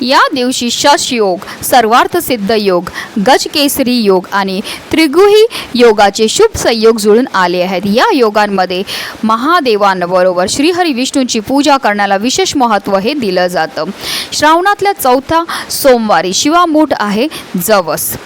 या दिवशी शश योग सर्वार्थ सिद्ध योग गजकेसरी योग आणि त्रिगुही योगाचे शुभ संयोग जुळून आले आहेत. या योगांमध्ये महादेवांबरोबर श्रीहरी विष्णूंची पूजा करण्याला विशेष महत्त्व हे दिलं जातं. श्रावणातल्या चौथ्या सोमवारी शिवामूठ आहे जवस.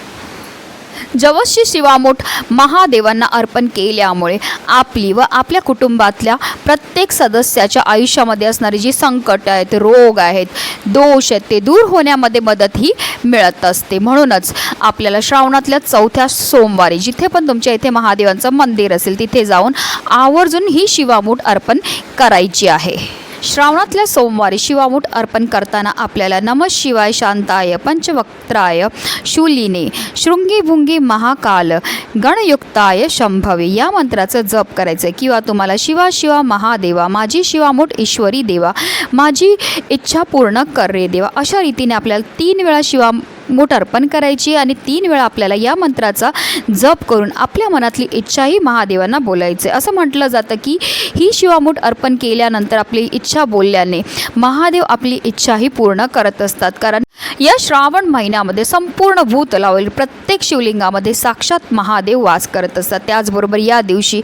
जवशी शिवामूठ महादेवांना अर्पण केल्यामुळे आपली व आपल्या कुटुंबातल्या प्रत्येक सदस्याच्या आयुष्यामध्ये असणारी जी संकट आहेत रोग आहेत दोष आहेत ते दूर होण्यामध्ये मदत ही मिळत असते. म्हणूनच आपल्याला श्रावणातल्या चौथ्या सोमवारी जिथे पण तुमच्या इथे महादेवांचं मंदिर असेल तिथे जाऊन आवर्जून ही शिवामूठ अर्पण करायची आहे. श्रावणातल्या सोमवारी शिवामूठ अर्पण करताना आपल्याला नम शिवाय शांताय पंचवक्त्राय शूलिने शृंगी भुंगी महाकाल गणयुक्ताय शंभवी या मंत्राचं जप करायचं आहे किंवा तुम्हाला शिवा शिवा महादेवा माझी शिवामूठ ईश्वरी देवा माझी इच्छा पूर्ण कर रे देवा अशा रीतीने आपल्याला तीन वेळा शिवा मूठ अर्पण करायची आणि तीन वेळा आपल्याला या मंत्राचा जप करून आपल्या मनातली इच्छाही महादेवांना बोलायचे. असं म्हटलं जातं की ही शिवामूठ अर्पण केल्यानंतर आपली इच्छा बोलल्याने महादेव आपली इच्छाही पूर्ण करत असतात. कारण या श्रावण महिन्यामध्ये संपूर्ण भूतलावरील प्रत्येक शिवलिंगामध्ये साक्षात महादेव वास करत असतात. त्याचबरोबर या दिवशी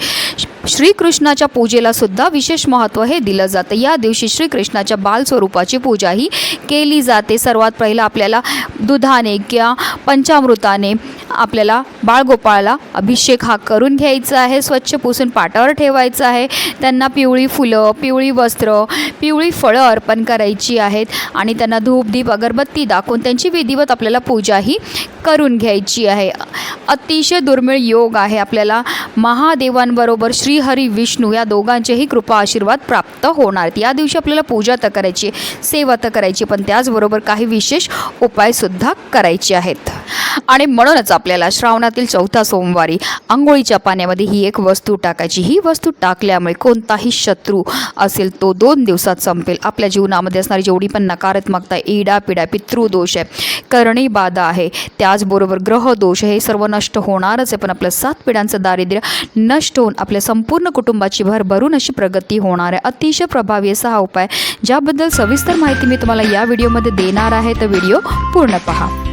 श्रीकृष्णाच्या पूजेला सुद्धा विशेष महत्त्व हे दिलं जातं. या दिवशी श्रीकृष्णाच्या बालस्वरूपाची पूजाही केली जाते. सर्वात पहिलं आपल्याला दुधाने किंवा पंचामृताने आपल्याला बाळगोपाळाला अभिषेक हा करून घ्यायचा आहे. स्वच्छ पुसून पाटावर ठेवायचं आहे. त्यांना पिवळी फुलं पिवळी वस्त्र पिवळी फळं अर्पण करायची आहेत आणि त्यांना धूप दीप अगरबत्ती दाखवून त्यांची विधिवत आपल्याला पूजाही करून घ्यायची आहे. अतिशय दुर्मिळ योग आहे आपल्याला. महादेवांबरोबर श्रीहरी विष्णू या दोघांचेही कृपा आशीर्वाद प्राप्त होणार. आहेत या दिवशी आपल्याला पूजा तर करायची सेवा तर करायची पण त्याचबरोबर काही विशेष उपायसुद्धा करायचे आहेत. आणि म्हणूनच आपल्याला श्रावणातील चौथा सोमवारी आंघोळीच्या पाण्यामध्ये ही एक वस्तू टाकायची. ही वस्तू टाकल्यामुळे कोणताही शत्रू असेल तो दोन दिवसात संपेल. आपल्या जीवनामध्ये असणारी जेवढी पण नकारात्मकता इडा पिडा दोष आहे. करणी बाधा आहे. त्याचबरोबर ग्रहदोष हे सर्व नष्ट होणारच आहे. पण आपलं सात पिढ्यांचं दारिद्र्य नष्ट होऊन आपल्या संपूर्ण कुटुंबाची भरभरून अशी प्रगती होणार आहे. अतिशय प्रभावी असा हा उपाय ज्याबद्दल सविस्तर माहिती मी तुम्हाला या व्हिडिओमध्ये देणार आहे. तर व्हिडिओ पूर्ण पहा.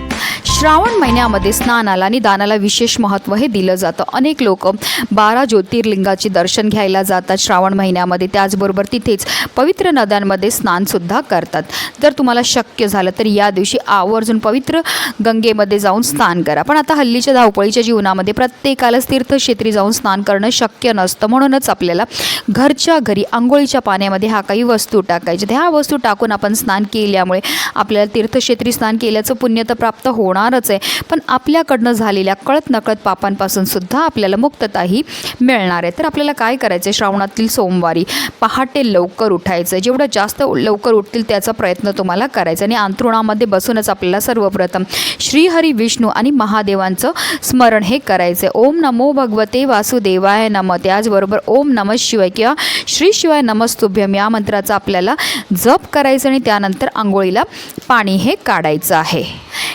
श्रावण महिन्यामध्ये स्नानाला आणि दानाला विशेष महत्त्व हे दिलं जातं. अनेक लोक बारा ज्योतिर्लिंगाचे दर्शन घ्यायला जातात श्रावण महिन्यामध्ये. त्याचबरोबर तिथेच पवित्र नद्यांमध्ये स्नानसुद्धा करतात. जर तुम्हाला शक्य झालं तर या दिवशी आवर्जून पवित्र गंगेमध्ये जाऊन स्नान करा. पण आता हल्लीच्या धावपळीच्या जीवनामध्ये प्रत्येकालाच तीर्थक्षेत्री जाऊन स्नान करणं शक्य नसतं. म्हणूनच आपल्याला घरच्या घरी आंघोळीच्या पाण्यामध्ये हा काही वस्तू टाकायच्या. ह्या वस्तू टाकून आपण स्नान केल्यामुळे आपल्याला तीर्थक्षेत्री स्नान केल्याचं पुण्य तर प्राप्त होणारच आहे. पण आपल्याकडनं झालेल्या कळत नकळत पापांपासून सुद्धा आपल्याला मुक्तताही मिळणार आहे. तर आपल्याला काय करायचं आहे श्रावणातील सोमवारी पहाटे लवकर उठायचं जेवढं जास्त लवकर उठतील त्याचा प्रयत्न तुम्हाला करायचा आणि अंतरुणामध्ये बसूनच आपल्याला सर्वप्रथम श्रीहरी विष्णू आणि महादेवांचं स्मरण हे करायचं आहे ओम नमो भगवते वासुदेवाय नम. त्याचबरोबर ओम नम शिवाय किंवा श्री शिवाय नमस्तुभ्यम या मंत्राचा आपल्याला जप करायचं आणि त्यानंतर आंघोळीला पाणी हे काढायचं आहे.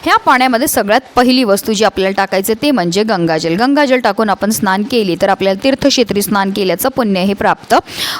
ह्या पाण्यामध्ये सगळ्यात पहिली वस्तू जी आपल्याला टाकायचे ते म्हणजे गंगाजल. गंगाजल टाकून आपण स्नान केली तर आपल्याला तीर्थक्षेत्री स्नान केल्याचं पुण्य हे प्राप्त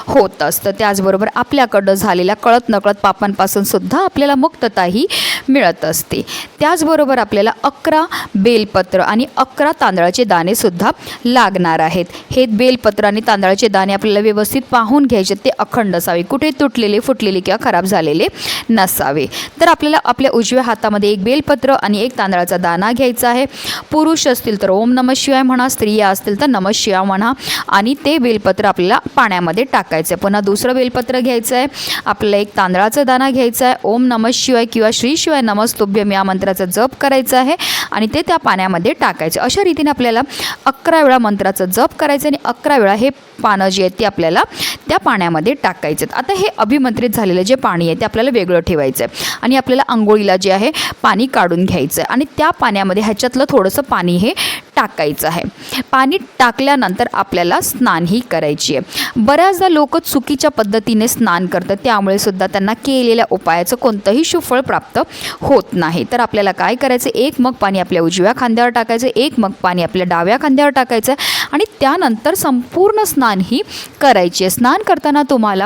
होत असतं. त्याचबरोबर आपल्याकडं झालेल्या कळत नकळत पापांपासून सुद्धा आपल्याला मुक्तताही मिळत असते. त्याचबरोबर आपल्याला अकरा बेलपत्र आणि अकरा तांदळाचे दाणे सुद्धा लागणार आहेत. हे बेलपत्र आणि तांदळाचे दाणे आपल्याला व्यवस्थित पाहून घ्यायचे ते अखंड असावे. कुठे तुटलेले फुटलेले किंवा खराब झालेले नसावे. तर आपल्याला आपल्या उजव्या हातामध्ये एक बेलपत्र आणि एक तांदळाचा दाना घ्यायचा आहे. पुरुष असतील तर ओम नम शिवाय म्हणा स्त्रिया असतील तर नम शिवाय म्हणा आणि ते बेलपत्र आपल्याला पाण्यामध्ये टाकायचं आहे. पुन्हा दुसरं बेलपत्र घ्यायचं आहे. आपल्याला एक तांदळाचा दाना घ्यायचा आहे. ओम नम शिवाय किंवा श्री शिवाय नमस्तुभ्यम या मंत्राचा जप करायचा आहे आणि ते त्या पाण्यामध्ये टाकायचं अशा रीतीने आपल्याला अकरा वेळा मंत्राचा जप करायचं आणि अकरा वेळा हे पानं जी आहेत ती आपल्याला त्या पाण्यामध्ये टाकायचे आता हे अभिमंत्रित झालेलं जे पाणी आहे ते आपल्याला वेगळं ठेवायचं आहे. आणि आपल्याला आंघोळीला जे आहे पाणी काढून घ्यायचं. आहे आणि त्या पाण्यामध्ये ह्याच्यातलं थोडंसं पाणी हे टाकायचं आहे. पाणी टाकल्यानंतर आपल्याला स्नानही करायची आहे. बऱ्याचदा लोक चुकीच्या पद्धतीने स्नान करतात. त्यामुळे सुद्धा त्यांना केलेल्या उपायाचं कोणतंही सुफळ प्राप्त होत नाही. तर आपल्याला काय करायचं? एक मग पाणी आपल्या उजव्या खांद्यावर टाकायचं. एक मग पाणी आपल्या डाव्या खांद्यावर टाकायचं. आहे आणि त्यानंतर संपूर्ण स्नान ही करायची आहे. स्नान करताना तुम्हाला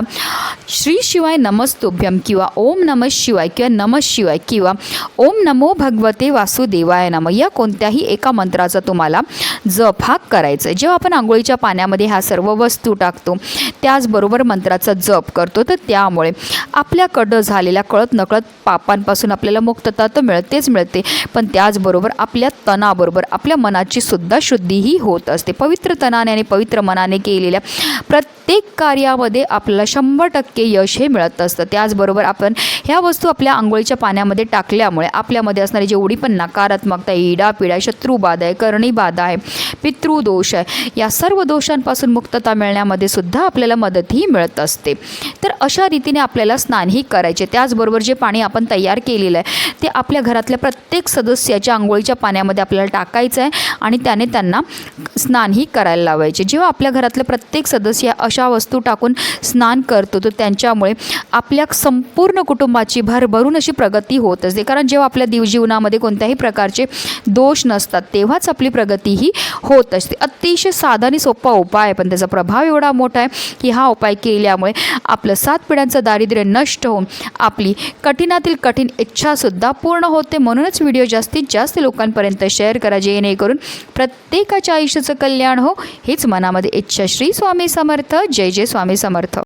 श्री शिवाय नमस्तुभ्यम किंवा ओम नम शिवाय किंवा नम शिवाय किंवा ओम नमो भगवते वासुदेवाय नम या कोणत्याही एका मंत्राचा तुम्हाला जप हा करायचा आहे जेव्हा आपण आंघोळीच्या पाण्यामध्ये ह्या सर्व वस्तू टाकतो त्याचबरोबर मंत्राचा जप करतो तर त्यामुळे आपल्याकडं झालेल्या कळत नकळत पापांपासून आपल्याला मुक्तता तर मिळतेच मिळते. पण त्याचबरोबर आपल्या तणाबरोबर आपल्या मनाची सुद्धा शुद्धीही होत असते. पवित्र तनाने आणि पवित्र मनाने केलेल्या प्रत्येक कार्यामध्ये आपल्याला शंभर टक्के यश हे मिळत असतं. त्याचबरोबर आपण ह्या वस्तू आपल्या आंघोळीच्या पाण्यामध्ये टाकल्यामुळे आपल्यामध्ये असणारी जेवढी पण नकारात्मकता आहे आहे शत्रुबाधा आहे करणीबाधा आहे पितृदोष आहे या सर्व दोषांपासून मुक्तता मिळण्यामध्ये सुद्धा आपल्याला मदतही मिळत असते. तर अशा रीतीने आपल्याला स्नानही करायचे. त्याचबरोबर जे पाणी आपण तयार केलेलं आहे ते आपल्या घरातल्या प्रत्येक सदस्याच्या आंघोळीच्या पाण्यामध्ये आपल्याला टाकायचं आहे आणि त्याने त्यांना स्नानही करायला लावायचे. जेव्हा आपल्या घरातलं प्रत्येक सदस्य अशा वस्तू टाकून स्नान करतो तर त्यांच्यामुळे आपल्या संपूर्ण कुटुंब कुटुंबाची भरभरून अशी प्रगती होत असते. कारण जेव्हा आपल्या दिव जीवनामध्ये कोणत्याही प्रकारचे दोष नसतात तेव्हाच आपली प्रगती ही होत असते. अतिशय साधा आणि सोपा उपाय आहे पण त्याचा प्रभाव एवढा मोठा आहे की हा उपाय केल्यामुळे आपलं सात पिढ्यांचं दारिद्र्य नष्ट होऊन आपली कठीणातील कठीण इच्छासुद्धा पूर्ण होते. म्हणूनच व्हिडिओ जास्तीत जास्त लोकांपर्यंत शेअर करा जेणेकरून प्रत्येकाच्या आयुष्याचं कल्याण हो. हीच मनामध्ये इच्छा. श्री स्वामी समर्थ. जय जय स्वामी समर्थ.